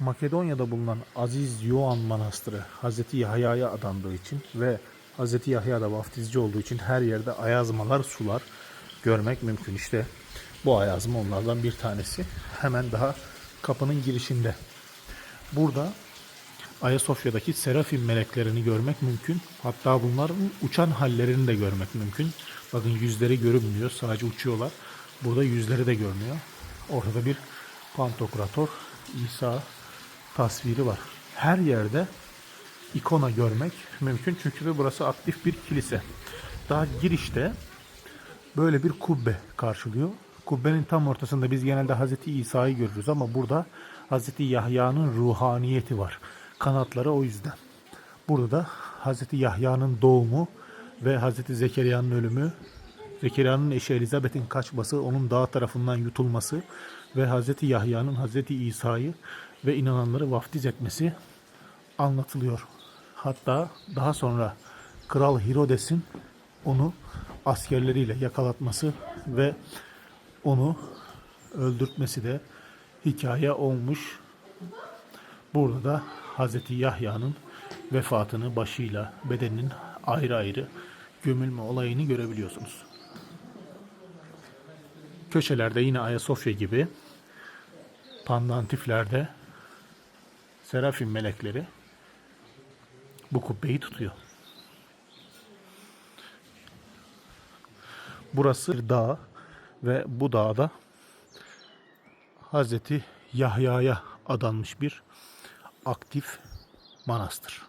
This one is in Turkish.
Makedonya'da bulunan Aziz Yoğan Manastırı Hazreti Yahya'ya adandığı için ve Hazreti Yahya da vaftizci olduğu için her yerde ayazmalar, sular görmek mümkün. İşte bu ayazma onlardan bir tanesi. Hemen daha kapının girişinde. Burada Ayasofya'daki serafim meleklerini görmek mümkün. Hatta bunların uçan hallerini de görmek mümkün. Bakın yüzleri görünmüyor, sadece uçuyorlar. Burada yüzleri de görünüyor. Ortada bir pantokrator, İsa tasviri var. Her yerde ikona görmek mümkün çünkü burası aktif bir kilise. Daha girişte böyle bir kubbe karşılıyor. Kubbenin tam ortasında biz genelde Hazreti İsa'yı görürüz ama burada Hazreti Yahya'nın ruhaniyeti var. Kanatları o yüzden. Burada da Hazreti Yahya'nın doğumu ve Hazreti Zekeriya'nın ölümü, Zekeriya'nın eşi Elizabeth'in kaçması, onun dağ tarafından yutulması ve Hazreti Yahya'nın Hazreti İsa'yı ve inananları vaftiz etmesi anlatılıyor. Hatta daha sonra Kral Herodes'in onu askerleriyle yakalatması ve onu öldürtmesi de hikaye olmuş. Burada da Hazreti Yahya'nın vefatını başıyla bedeninin ayrı ayrı gömülme olayını görebiliyorsunuz. Köşelerde yine Ayasofya gibi pandantiflerde serafim melekleri bu kubbeyi tutuyor. Burası bir dağ ve bu dağda Hazreti Yahya'ya adanmış bir aktif manastır.